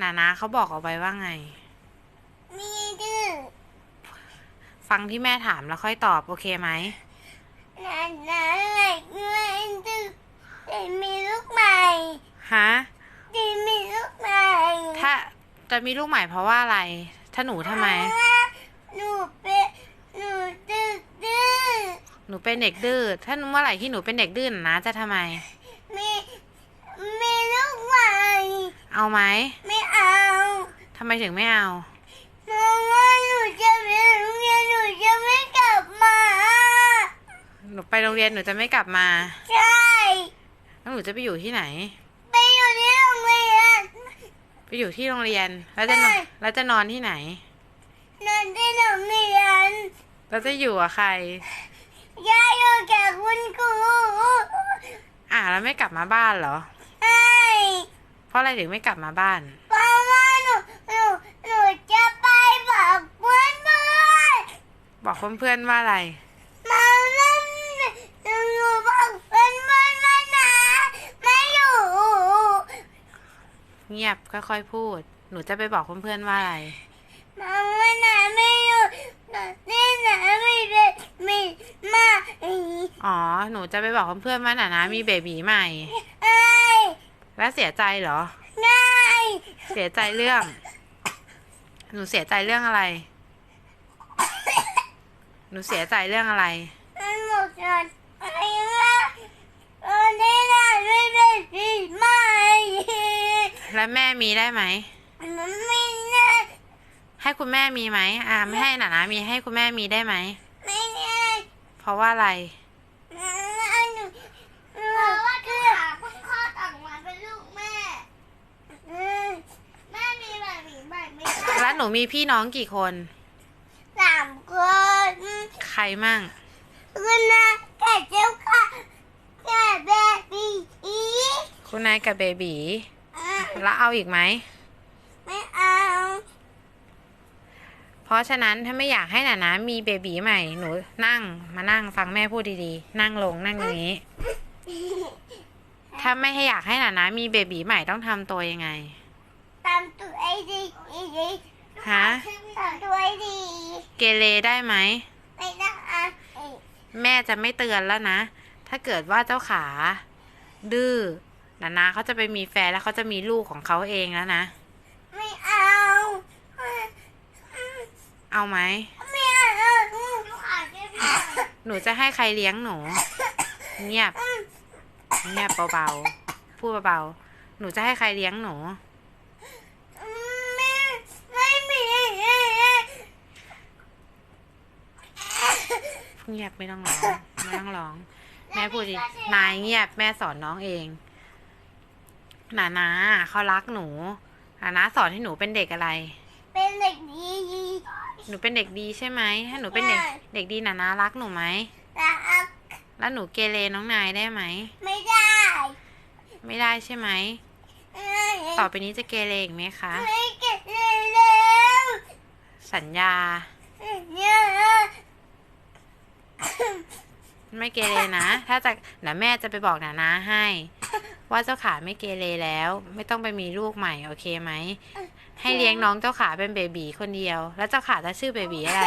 นานาเขาบอกเอาไว้ว่าไงมีดื้อฟังที่แม่ถามแล้วค่อยตอบโอเคไหมนานๆอะไรเงินดื้อแต่มีลูกใหม่ฮะแต่มีลูกใหม่ ถ้าจะมีลูกใหม่เพราะว่าอะไร ถ้าหนูทำไมเพราะว่าหนูเป็นหนูดื้อดื้อหนูเป็นเด็กดื้อ ถ้าเมื่อไหร่ที่หนูเป็นเด็กดื้อน่ะนะจะทำไม มีมีลูกใหม่ เอาไหม ไม่เอาทำไมถึงไม่เอาเพราะว่าหนูจะไปโรงเรียนหนูจะไม่กลับมา หนูไปโรงเรียนหนูจะไม่กลับมา ใช่ แล้วหนูจะไปอยู่ที่ไหน ไปอยู่ที่โรงเรียน ไปอยู่ที่โรงเรียน แล้วจะนอนใช่แล้วจะนอนที่ไหน นอนที่โรงเรียน แล้วจะอยู่กับใครยายอยู่กับคุณครู อะแล้วไม่กลับมาบ้านเหรอ ใช่ เพราะอะไรถึงไม่กลับมาบ้าน เพราะว่าหนู บอกเพื่อนๆว่าอะไรมาเล่นหนูหนูบอกเพื่อนเพื่อนว่านะไม่อยู่เงียบค่อยๆพูด หนูจะไปบอกเพื่อนๆว่าอะไรมาว่านะไม่อยู่นี่นะไม่ได้ไม่มาอ๋อหนูจะไปบอกเพื่อนๆว่าน่ะนะมีเบบีใหม่ไอแล้วเสียใจเหรอง่เสียใจเรื่อง หนูเสียใจเรื่องอะไร นูเสียใจเรื่องอะไรมันหมดกันไอ้ว่าตอนนี้นะไม่ได้ปีใหม่แล้วแม่มีได้ไหมมันไม่ได้ให้คุณแม่มีไหมอ่าไม่ให้น่ะนะมีให้คุณแม่มีได้ไหมไม่ได้เพราะว่าอะไรเพราะว่าคือขาเพิ่งคลอดออกมาเป็นลูกแม่แม่มีแบบนี้แบบไม่ได้แล้วหนูมีพี่น้องกี่คนสามคน ใครมั่งคุณนะแก่เจ้าค่ะแก่แบบนี้อีคุณนายกับเบบีแล้วเอาอีกไหม ไม่เอา เพราะฉะนั้นถ้าไม่อยากให้หนานะมีเบบีใหม่หนูนั่งมานั่งฟังแม่พูดดีๆ นั่งลงนั่งอย่างนี้ ถ้าไม่ให้อยากให้หนานะมีเบบีใหม่ต้องทำตัวยังไงตามตัวไอ้ดีอีดีฮะตามตัวไอ้ดี เกเรได้ไหม ไม่ได้อ่านเอง แม่จะไม่เตือนแล้วนะ ถ้าเกิดว่าเจ้าขา ดื้อนานาเขาจะไปมีแฟนแล้วเขาจะมีลูกของเขาเองแล้วนะ ไม่เอา เอาไหม ไม่เอาลูกขาแค่พี่หนูจะให้ใครเลี้ยงหนู เงียบ เงียบเบาๆ พูดเบาๆ หนูจะให้ใครเลี้ยงหนู ไม่ไม่มี เงียบไม่ต้องร้องไม่ต้องร้อง แม่พูดดินายเงียบแม่สอนน้องเองนานาเขารักหนูนานาสอนให้หนูเป็นเด็กอะไร เป็นเด็กดี หนูเป็นเด็กดีใช่ไหมถ้าหนูเป็นเด็กใช่เด็กดีนานารักหนูไหมรักแล้วหนูเกเรน้องนายได้ไหม ไม่ได้ ไม่ได้ใช่ไหมต่อไปนี้จะเกเรอีกไหมคะ ไม่เก็บเลยแล้วสัญญาเนี่ย ไม่เกเรนะ ถ้าจะเดี๋ยวแม่จะไปบอกนานาให้ ว่าเจ้าขาไม่เกเรแล้ว ไม่ต้องไปมีลูกใหม่โอเคไหม ให้เลี้ยงน้องเจ้าขาเป็นเบบีคนเดียว แล้วเจ้าขาจะชื่อเบบีอะไร